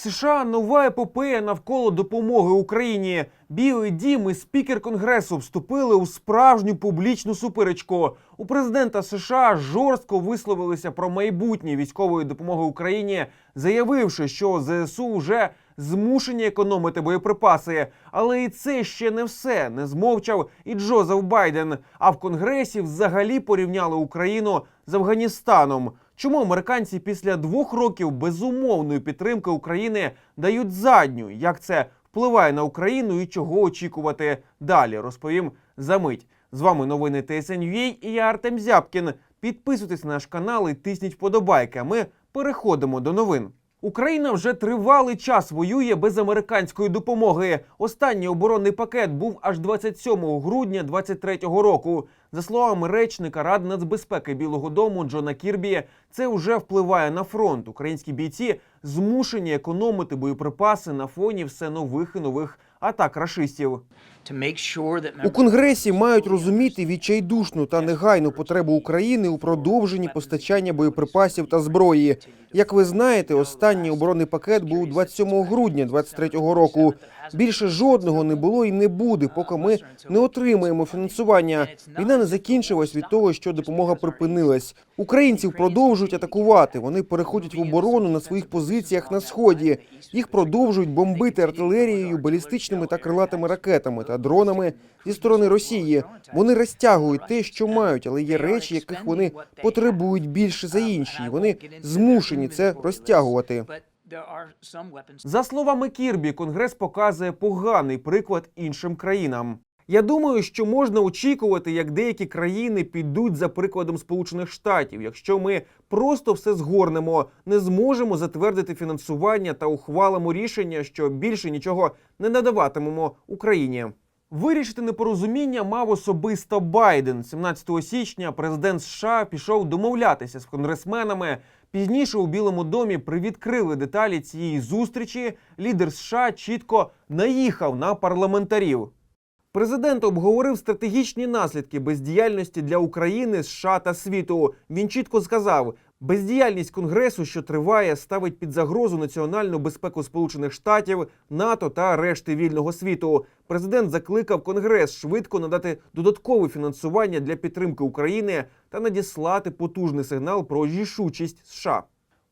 США нова епопея навколо допомоги Україні. Білий дім і спікер конгресу вступили у справжню публічну суперечку. У президента США жорстко висловилися про майбутнє військової допомоги Україні, заявивши, що ЗСУ вже змушені економити боєприпаси. Але і це ще не все. Не змовчав і Джозеф Байден. А в конгресі взагалі порівняли Україну з Афганістаном. Чому американці після двох років безумовної підтримки України дають задню? Як це впливає на Україну і чого очікувати далі? Розповім за мить. З вами новини ТСНЮА і я Артем Зябкін. Підписуйтесь на наш канал і тисніть вподобайки. А ми переходимо до новин. Україна вже тривалий час воює без американської допомоги. Останній оборонний пакет був аж 27 грудня 2023 року. За словами речника Ради нацбезпеки Білого Дому Джона Кірбі, це вже впливає на фронт. Українські бійці змушені економити боєприпаси на фоні все нових і нових атак рашистів. У конгресі мають розуміти відчайдушну та негайну потребу України у продовженні постачання боєприпасів та зброї. Як ви знаєте, останній оборонний пакет був 27 грудня 2023 року. Більше жодного не було і не буде, поки ми не отримаємо фінансування. Війна не закінчилась від того, що допомога припинилась. Українців продовжують атакувати. Вони переходять в оборону на своїх позиціях на сході. Їх продовжують бомбити артилерією, балістичними та крилатими ракетами та дронами зі сторони Росії. Вони розтягують те, що мають, але є речі, яких вони потребують більше за інші. і Вони змушені це розтягувати. За словами Кірбі, Конгрес показує поганий приклад іншим країнам. Я думаю, що можна очікувати, як деякі країни підуть за прикладом Сполучених Штатів, якщо ми просто все згорнемо, не зможемо затвердити фінансування та ухвалимо рішення, що більше нічого не надаватимемо Україні. Вирішити непорозуміння мав особисто Байден. 17 січня президент США пішов домовлятися з конгресменами. Пізніше у Білому домі привідкрили деталі цієї зустрічі. Лідер США чітко наїхав на парламентарів. Президент обговорив стратегічні наслідки бездіяльності для України, США та світу. Він чітко сказав: бездіяльність Конгресу, що триває, ставить під загрозу національну безпеку Сполучених Штатів, НАТО та решти вільного світу. Президент закликав Конгрес швидко надати додаткове фінансування для підтримки України та надіслати потужний сигнал про рішучість США.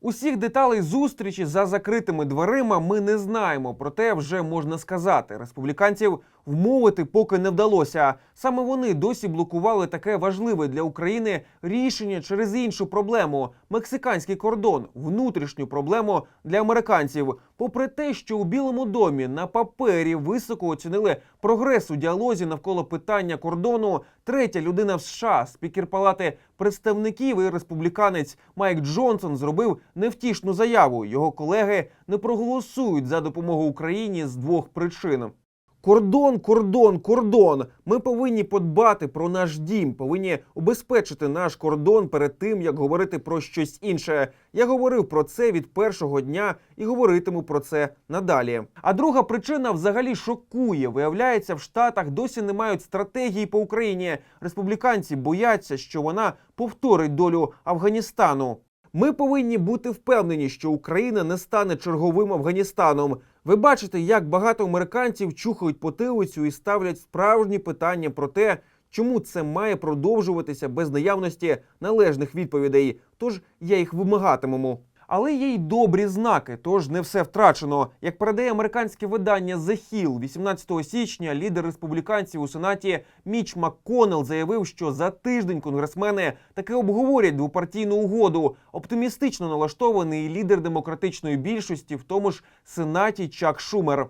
Усіх деталей зустрічі за закритими дверима ми не знаємо. Проте вже можна сказати, республіканців вмовити поки не вдалося. Саме вони досі блокували таке важливе для України рішення через іншу проблему мексиканський кордон, внутрішню проблему для американців. Попри те, що у Білому домі на папері високо оцінили прогрес у діалозі навколо питання кордону, третя людина в США, спікер палати представників і республіканець Майк Джонсон зробив невтішну заяву. Його колеги не проголосують за допомогу Україні з двох причин. Кордон, кордон, кордон. Ми повинні подбати про наш дім, повинні убезпечити наш кордон перед тим, як говорити про щось інше. Я говорив про це від першого дня і говоритиму про це надалі. А друга причина взагалі шокує. Виявляється, в Штатах досі не мають стратегії по Україні. Республіканці бояться, що вона повторить долю Афганістану. Ми повинні бути впевнені, що Україна не стане черговим Афганістаном. Ви бачите, як багато американців чухають потилицю і ставлять справжні питання про те, чому це має продовжуватися без наявності належних відповідей. Тож я їх вимагатиму. Але є й добрі знаки, тож не все втрачено. Як передає американське видання The Hill, 18 січня лідер республіканців у сенаті Міч МакКоннелл заявив, що за тиждень конгресмени таки обговорять двопартійну угоду. Оптимістично налаштований лідер демократичної більшості, в тому ж сенаті Чак Шумер.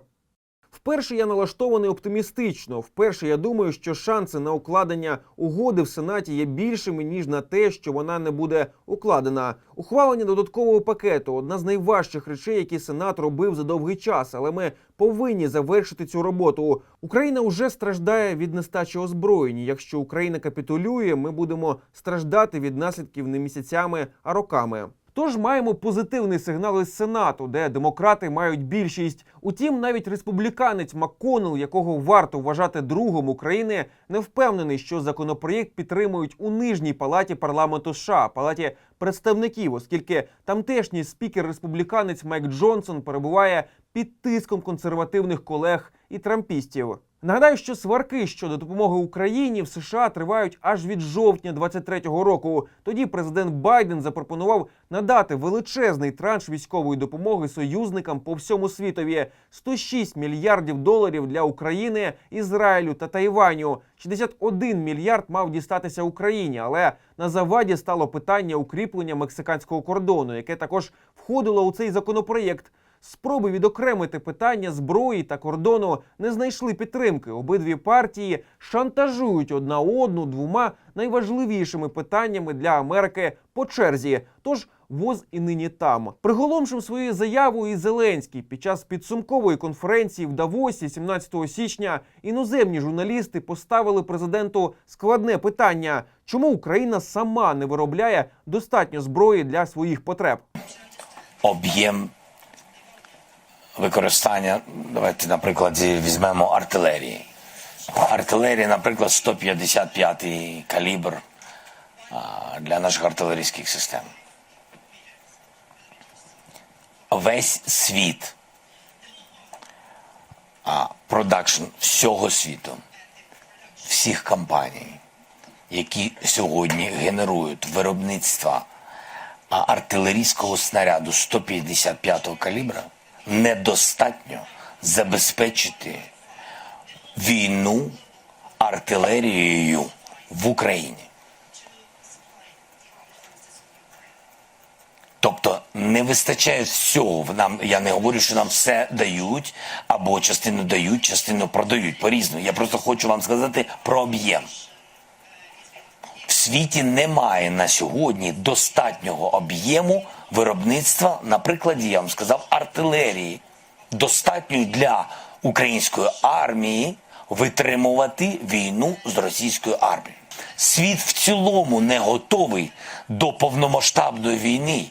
Вперше я налаштований оптимістично. Вперше я думаю, що шанси на укладення угоди в Сенаті є більшими ніж на те, що вона не буде укладена. Ухвалення додаткового пакету одна з найважчих речей, які Сенат робив за довгий час. Але ми повинні завершити цю роботу. Україна вже страждає від нестачі озброєнь. Якщо Україна капітулює, ми будемо страждати від наслідків не місяцями, а роками. Тож маємо позитивний сигнал із Сенату, де демократи мають більшість. Утім, навіть республіканець МакКоннелл, якого варто вважати другом України, не впевнений, що законопроєкт підтримують у нижній палаті парламенту США, палаті представників, оскільки тамтешній спікер республіканець Майк Джонсон перебуває під тиском консервативних колег і трампістів. Нагадаю, що сварки щодо допомоги Україні в США тривають аж від жовтня 23-го року. Тоді президент Байден запропонував надати величезний транш військової допомоги союзникам по всьому світові 106 мільярдів доларів для України, Ізраїлю та Тайваню. 61 мільярд мав дістатися Україні, але на заваді стало питання укріплення мексиканського кордону, яке також входило у цей законопроєкт. Спроби відокремити питання зброї та кордону не знайшли підтримки. Обидві партії шантажують одна одну двома найважливішими питаннями для Америки по черзі. Тож воз і нині там. Приголомшив своєю заявою і Зеленський під час підсумкової конференції в Давосі 17 січня. Іноземні журналісти поставили президенту складне питання: чому Україна сама не виробляє достатньо зброї для своїх потреб? об'єм використання. Давайте, наприклад, візьмемо артилерії. Артилерія, наприклад, 155-й калібр для наших артилерійських систем. Весь світ, продакшн всього світу, всіх компаній, які сьогодні генерують виробництва артилерійського снаряду 155-го калібра недостатньо забезпечити війну артилерією в Україні. Тобто не вистачає всього. Нам я не говорю, що нам все дають, або частину дають, частину продають по-різному. Я просто хочу вам сказати про об'єм. В світі немає на сьогодні достатнього об'єму виробництва, наприклад, я вам сказав, артилерії, достатньої для української армії витримувати війну з російською армією. Світ в цілому не готовий до повномасштабної війни.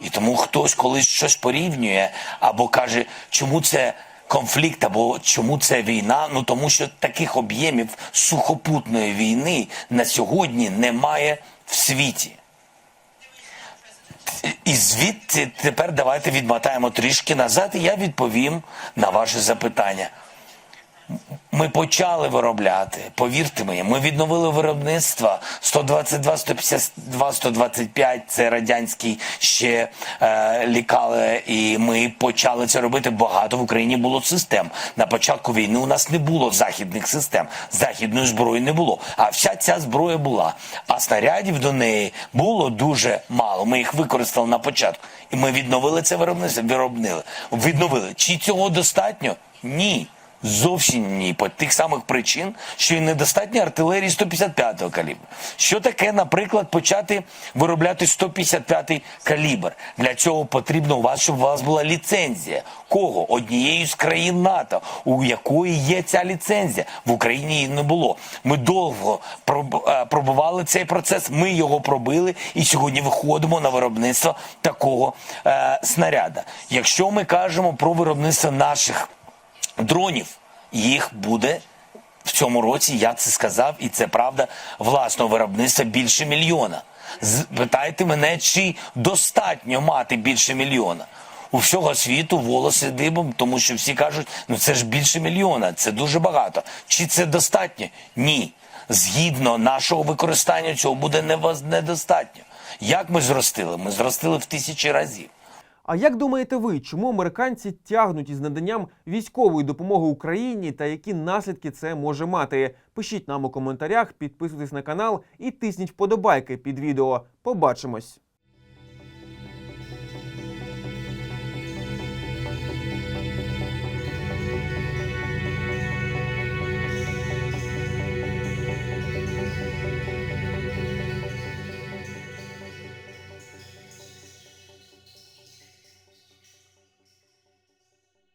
І тому хтось колись щось порівнює або каже, чому це конфлікт, або чому це війна. Ну тому що таких об'ємів сухопутної війни на сьогодні немає в світі. І звідти тепер давайте відмотаємо трішки назад, і я відповім на ваше запитання. Ми почали виробляти, повірте мені, ми відновили виробництво 122, 152, 125, це радянський ще е, лікали, і ми почали це робити. Багато в Україні було систем. На початку війни у нас не було західних систем, західної зброї не було. А вся ця зброя була. А снарядів до неї було дуже мало. Ми їх використали на початку. І ми відновили це виробництво. Виробнили. Відновили. Чи цього достатньо? Ні. Зовсім ні, по тих самих причин, що і недостатньо артилерії 155-го калібру. Що таке, наприклад, почати виробляти 155-й калібр? Для цього потрібно у вас, щоб у вас була ліцензія. Кого? Однієї з країн НАТО, у якої є ця ліцензія. В Україні її не було. Ми довго е, пробували цей процес, ми його пробили, і сьогодні виходимо на виробництво такого е, снаряда. Якщо ми кажемо про виробництво наших дронів. Їх буде в цьому році, я це сказав, і це правда, власного виробництва більше мільйона. Питайте мене, чи достатньо мати більше мільйона. У всього світу волоси дибом, тому що всі кажуть, ну це ж більше мільйона, це дуже багато. Чи це достатньо? Ні. Згідно нашого використання цього буде недостатньо. Як ми зростили? Ми зростили в тисячі разів. А як думаєте ви, чому американці тягнуть із наданням військової допомоги Україні та які наслідки це може мати? Пишіть нам у коментарях, підписуйтесь на канал і тисніть вподобайки під відео. Побачимось!